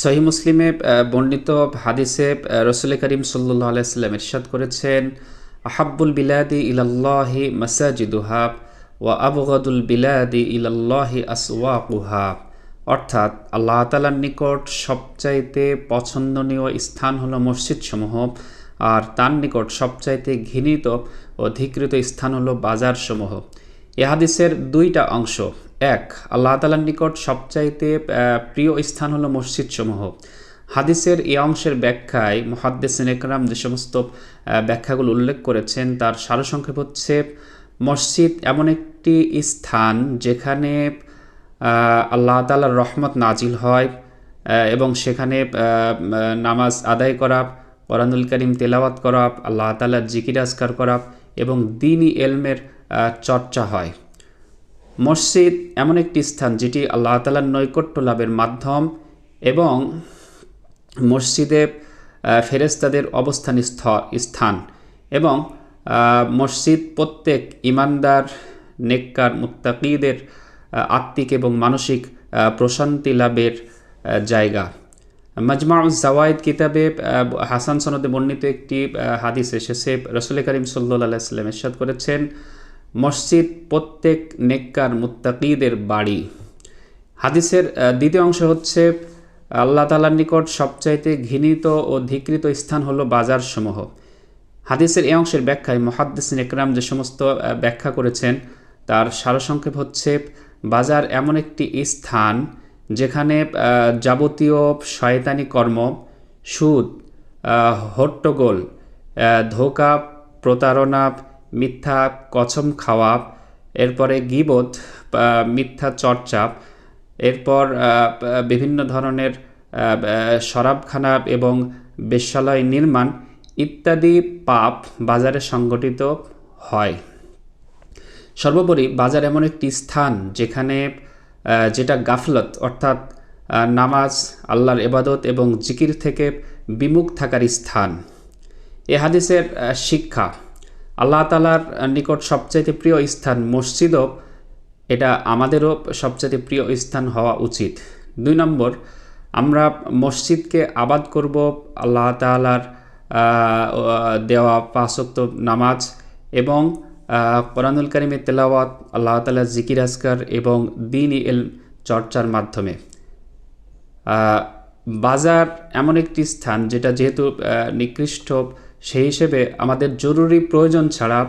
সহি মুসলিমে বর্ণিত হাদিসে রসুল করিম সাল্লাহ আলাইসাল্লাম ইরশাদ করেছেন, আহাব্বুল বিলাদি ইলাল্লাহি মাসাজিদুহা ওয়া আবগাদুল বিলাদি ইলাল্লাহি আসওয়াকুহা। অর্থাৎ আল্লাহ তালার নিকট সবচাইতে পছন্দনীয় স্থান হলো মসজিদসমূহ, আর তার নিকট সবচাইতে ঘৃণিত ও ধিকৃত স্থান হল বাজারসমূহ। এ হাদিসের দুইটা অংশ এক, আল্লাহ তালার নিকট সবচাইতে প্রিয় স্থান হলো মসজিদসমূহ। হাদিসের এই অংশের ব্যাখ্যায় মহাদ্দেসিন একরাম যে সমস্ত ব্যাখ্যাগুলো উল্লেখ করেছেন, তার সারসংক্ষেপ হচ্ছে, মসজিদ এমন একটি স্থান যেখানে আল্লাহ তালার রহমত নাজিল হয় এবং সেখানে নামাজ আদায় করা, কোরআনুল করিম তেলাওয়াত করা, আল্লাহ তালার জিকির আজকার করা এবং দিনই এলমের চর্চা হয়। মসজিদ এমন একটি স্থান যেটি আল্লাহ তালার নৈকট্য লাভের মাধ্যম এবং মসজিদে আহ, ফেরেশতাদের অবস্থান স্থ- স্থান এবং মসজিদ প্রত্যেক ইমানদার নেককার মুত্তাকিদের আত্মিক এবং মানসিক প্রশান্তি লাভের জায়গা। মাজমাউজ জাওয়াইদ কিতাবে হাসান সনদে বর্ণিত একটি হাদিস এসেছে। রসুল করিম সাল্লাহ সাল্লাম এরশাদ করেছেন মসজিদ প্রত্যেক নেককার মুত্তাকিদের বাড়ি। হাদিসের দ্বিতীয় অংশ হচ্ছে, আল্লাহ তালার নিকট সবচাইতে ঘৃণিত ও ধিকৃত স্থান হলো বাজারসমূহ। হাদিসের এই অংশের ব্যাখ্যায় মহাদ্দিসিন একরাম যে সমস্ত ব্যাখ্যা করেছেন, তার সারসংক্ষেপ হচ্ছে, বাজার এমন একটি স্থান যেখানে যাবতীয় শয়তানি কর্ম, সুদ হট্টগোল ধোকা, প্রতারণা মিথ্যা কছম খাওয়া এরপরে আহ, মিথ্যা চর্চা এরপর বিভিন্ন ধরনের শরাবখানা এবং বেশ্যালয় নির্মাণ ইত্যাদি পাপ বাজারে সংগঠিত হয়। সর্বোপরি বাজার এমন একটি স্থান যেখানে যেটা গাফলত অর্থাৎ নামাজ আল্লাহর এবাদত এবং জিকির থেকে বিমুখ থাকার স্থান। এ হাদিসের শিক্ষা। আল্লাহ তালার নিকট সবচাইতে প্রিয় স্থান মসজিদও এটা আমাদেরও সবচাইতে প্রিয় স্থান হওয়া উচিত। দুই নম্বর, আমরা মসজিদকে আবাদ করব আল্লাহ তালার দেওয়া পাঁচক্ত নামাজ এবং কোরআনুল কারিমের তেলাওয়াত, আল্লাহ তালার জিকির আসকার এবং দিন এল চর্চার মাধ্যমে। বাজার এমন একটি স্থান যেটা যেহেতু নিকৃষ্ট সেই হিসেবে আমাদের জরুরি প্রয়োজন ছাড়া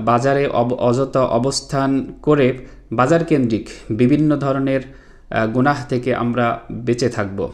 বাজারে অযথা অবস্থান করে বাজার কেন্দ্রিক বিভিন্ন ধরনের গুনাহ থেকে আমরা বেঁচে থাকব।